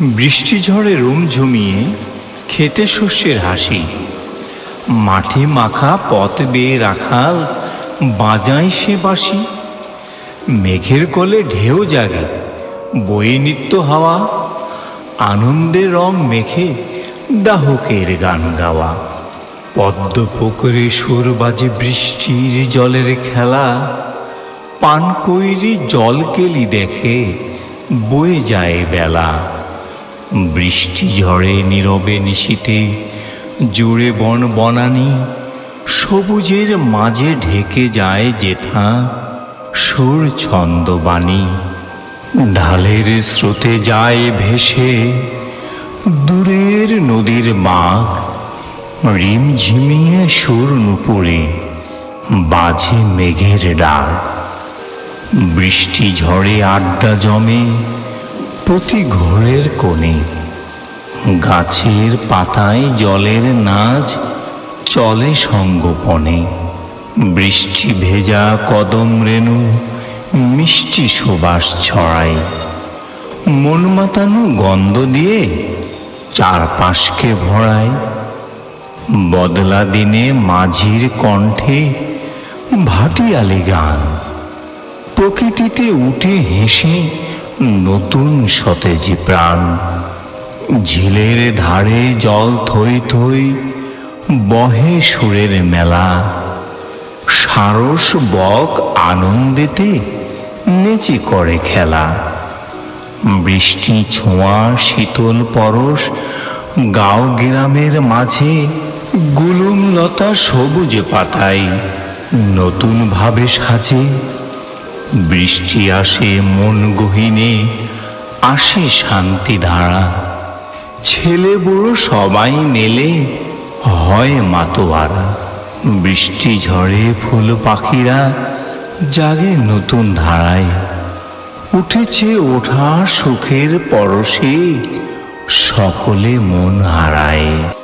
বৃষ্টি ঝড়ে রুম ঝুমিয়ে খেতে শস্যের হাসি। মাঠে মাখা পথ বেয়ে রাখাল বাজায় সে বাসি মেঘের কোলে ঢেউ জাগে বয়ে নিত্য হাওয়া। আনন্দের রং মেখে দাহকের গান গাওয়া। পদ্ম পুকুরে সুর বাজে বৃষ্টির জলের খেলা। পানকৈরি জলকেলি দেখে বয়ে যায় বেলা। বৃষ্টি ঝড়ে নীরবে নিশীতে জুড়ে বন বনানি, সবুজের মাঝে ঢেকে যায় যেথা সুর ছন্দবাণী ঢালের স্রোতে যায় ভেসে, দূরের নদীর মাঘ রিম ঝিমিয়ে সুর নুপুরে, বাজে মেঘের ডাক। বৃষ্টি ঝড়ে আড্ডা জমে প্রতি ঘরের কোণে, গাছের পাতায় জলের নাচ চলে সঙ্গোপনে, বৃষ্টি ভেজা কদম রেণু মিষ্টি সুবাস ছড়ায় মন মাতানো গন্ধ দিয়ে চারপাশকে ভরায়, বদলা দিনে মাঝির কণ্ঠে ভাটিয়ালি গান, প্রকৃতিতে উঠে হেসে নতুন সতেজ প্রাণ। ঝিলের ধারে জল থই থই বহে সুরের মেলা। সারস বক আনন্দেতে নেচে করে খেলা। বৃষ্টি ছোঁয়া শীতল পরশ গাঁও গ্রামের মাঝে গুলুম লতা সবুজ পাতায়। নতুন ভাবে সাজে বৃষ্টি আসে মন গহিনে, আসে শান্তি ধারা। ছেলে বুড়ো সবাই মেলে, হয় মাতোয়ারা। বৃষ্টি ঝড়ে ফুল পাখিরা, জাগে নতুন ধারায়। উঠেছে ওঠা সুখের পরশে, সকলে মন হারায়।